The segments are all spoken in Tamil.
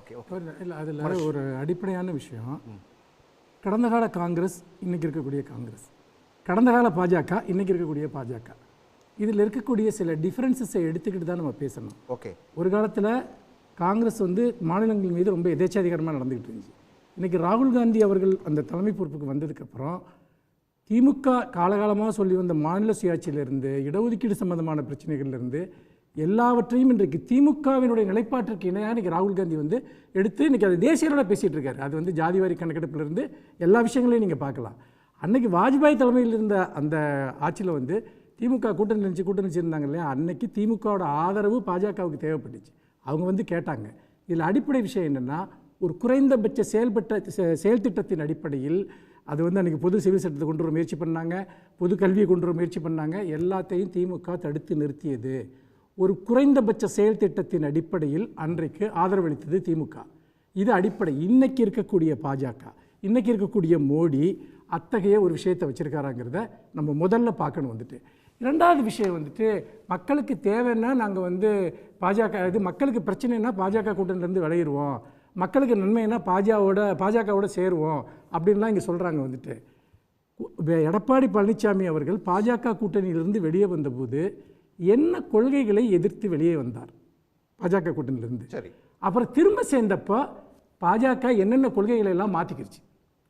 Okay okay. இல்லை அதில் ஒரு அடிப்படையான விஷயம். கடந்த கால காங்கிரஸ் இன்னைக்கு இருக்கக்கூடிய காங்கிரஸ். கடந்த கால பாஜக இன்னைக்கு இருக்கக்கூடிய பாஜக. இதில் இருக்கக்கூடிய சில டிஃப்ரென்சஸை எடுத்துக்கிட்டு தான் நம்ம பேசணும். ஓகே. ஒரு காலத்தில் காங்கிரஸ் வந்து மாநிலங்கள் மீது ரொம்ப எதேச்சாதிகாரமாக நடந்துக்கிட்டு இருந்துச்சு. இன்றைக்கி ராகுல் காந்தி அவர்கள் அந்த தலைமை பொறுப்புக்கு வந்ததுக்கப்புறம் திமுக காலகாலமாக சொல்லி வந்த மாநில சுயாட்சியிலிருந்து இடஒதுக்கீடு சம்பந்தமான பிரச்சனைகள்லேருந்து எல்லாவற்றையும் இன்றைக்கு திமுகவினுடைய நிலைப்பாட்டிற்கு இணையாக இன்றைக்கி ராகுல் காந்தி வந்து எடுத்து இன்றைக்கி அது தேசிய அளவில் பேசிகிட்டு இருக்காரு. அது வந்து ஜாதிவாரி கணக்கெடுப்பிலிருந்து எல்லா விஷயங்களையும் நீங்கள் பார்க்கலாம். அன்னைக்கு வாஜ்பாய் தலைமையில் இருந்த அந்த ஆட்சியில் வந்து திமுக கூட்டணி நினச்சி கூட்டணி வச்சுருந்தாங்க இல்லையா? அன்னைக்கு திமுகவோட ஆதரவு பாஜகவுக்கு தேவைப்பட்டுச்சு. அவங்க வந்து கேட்டாங்க இதில் அடிப்படை விஷயம் என்னென்னா ஒரு குறைந்தபட்ச செயல்பட்ட செ- செயல் திட்டத்தின் அடிப்படையில் அது வந்து அன்றைக்கி பொது சிவில் சட்டத்தை கொண்டு வர முயற்சி பண்ணாங்க பொது கல்வியை கொண்டு வர முயற்சி பண்ணாங்க எல்லாத்தையும் திமுக தடுத்து நிறுத்தியது. ஒரு குறைந்தபட்ச செயல் திட்டத்தின் அடிப்படையில் அன்றைக்கு ஆதரவளித்தது திமுக. இது அடிப்படை. இன்னைக்கு இருக்கக்கூடிய பாஜக இன்னைக்கு இருக்கக்கூடிய மோடி அத்தகைய ஒரு விஷயத்தை வச்சுருக்காராங்கிறத நம்ம முதல்ல பார்க்கணும் வந்துட்டு. இரண்டாவது விஷயம் வந்துட்டு மக்களுக்கு தேவைன்னா நாங்கள் வந்து பாஜக இது மக்களுக்கு பிரச்சனைனா பாஜக கூட்டணிலேருந்து விளையிடுவோம் மக்களுக்கு நன்மைனா பாஜகவோட பாஜகவோட சேருவோம் அப்படின்லாம் இங்கே சொல்கிறாங்க வந்துட்டு. எடப்பாடி பழனிசாமி அவர்கள் பாஜக கூட்டணியிலிருந்து வெளியே வந்தபோது என்ன கொள்கைகளை எதிர்த்து வெளியே வந்தார்? பாஜக கூட்டணியிலிருந்து. சரி. அப்புறம் திரும்ப சேர்ந்தப்போ பாஜக என்னென்ன கொள்கைகளை எல்லாம் மாற்றிக்கிருச்சு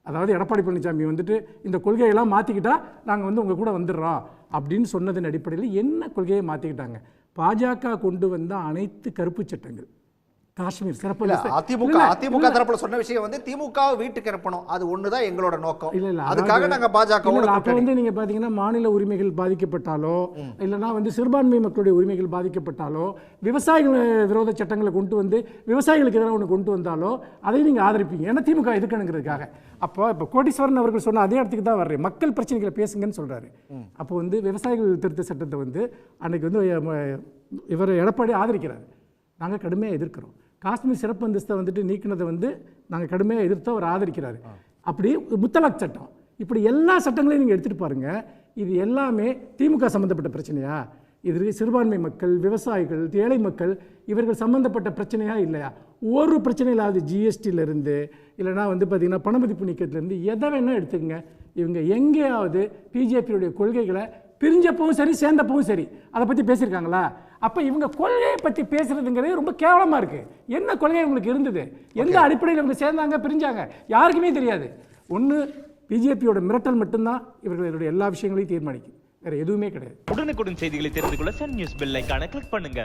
அதாவது எடப்பாடி பழனிசாமி வந்துட்டு இந்த கொள்கையெல்லாம் மாற்றிக்கிட்டா நாங்கள் வந்து உங்கள் கூட வந்துடுறோம் அப்படின்னு சொன்னதன் அடிப்படையில் என்ன கொள்கையை மாற்றிக்கிட்டாங்க பாஜக கொண்டு வந்த அனைத்து கருப்பு சட்டங்கள். காஷ்மீர் சிறப்பு அதிமுக அதிமுக தரப்புல சொன்ன விஷயம் வந்து திமுக வீட்டுக்கு இறப்பணும். அது ஒண்ணுதான் எங்களோட நோக்கம். இல்ல இல்ல அதுக்காக நாங்க இல்ல, அப்ப வந்து நீங்க பாத்தீங்கன்னா மாநில உரிமைகள் பாதிக்கப்பட்டாலோ இல்லைன்னா வந்து சிறுபான்மை மக்களுடைய உரிமைகள் பாதிக்கப்பட்டாலோ விவசாயிகள் விரோத சட்டங்களை கொண்டு வந்து விவசாயிகளுக்கு எதிராக ஒன்று கொண்டு வந்தாலோ அதை நீங்க ஆதரிப்பீங்க. ஏன்னா திமுக எதுக்கணுங்கிறதுக்காக அப்போ இப்போ கோட்டீஸ்வரன் அவர்கள் சொன்ன அதே இடத்துக்கு தான் வர்றேன். மக்கள் பிரச்சனைகளை பேசுங்கன்னு சொல்றாரு. அப்போ வந்து விவசாயிகள் திருத்த சட்டத்தை வந்து அன்னைக்கு வந்து இவர் எடப்பாடி ஆதரிக்கிறார். நாங்கள் கடுமையாக எதிர்க்கிறோம். காஷ்மீர் சிறப்பு அந்தஸ்தை வந்துட்டு நீக்கினதை வந்து நாங்கள் கடுமையாக எதிர்த்து அவர் ஆதரிக்கிறாரு. அப்படி முத்தலாக் சட்டம். இப்படி எல்லா சட்டங்களையும் நீங்கள் எடுத்துகிட்டு பாருங்கள் இது எல்லாமே திமுக சம்மந்தப்பட்ட பிரச்சனையா? இது சிறுபான்மை மக்கள் விவசாயிகள் ஏழை மக்கள் இவர்கள் சம்மந்தப்பட்ட பிரச்சனையா இல்லையா? ஒரு பிரச்சனை இல்லாத ஜிஎஸ்டியிலேருந்து இல்லைனா வந்து பார்த்திங்கன்னா பணமதிப்பு நீக்கத்துலேருந்து எதை வேணால் எடுத்துக்கங்க. இவங்க எங்கேயாவது பிஜேபியுடைய கொள்கைகளை பிரிஞ்சப்பவும் சரி சேர்ந்தப்பவும் சரி. அதை பற்றி பேசியிருக்காங்களா? அப்போ இவங்க கொள்கையை பற்றி பேசுறதுங்கிறது ரொம்ப கேவலமாக இருக்குது என்ன கொள்கை உங்களுக்கு இருந்தது? எந்த அடிப்படையில் இவங்க சேர்ந்தாங்க பிரிஞ்சாங்க? யாருக்குமே தெரியாது. ஒன்று பிஜேபியோட மிரட்டல் மட்டும்தான் இவர்களுடைய எல்லா விஷயங்களையும் தீர்மானிக்கும். வேறு எதுவுமே கிடையாது. உடனுக்குடன் செய்திகளை தெரிந்து கொள்ள சன் நியூஸ் பெல் ஐகானை கிளிக் பண்ணுங்க.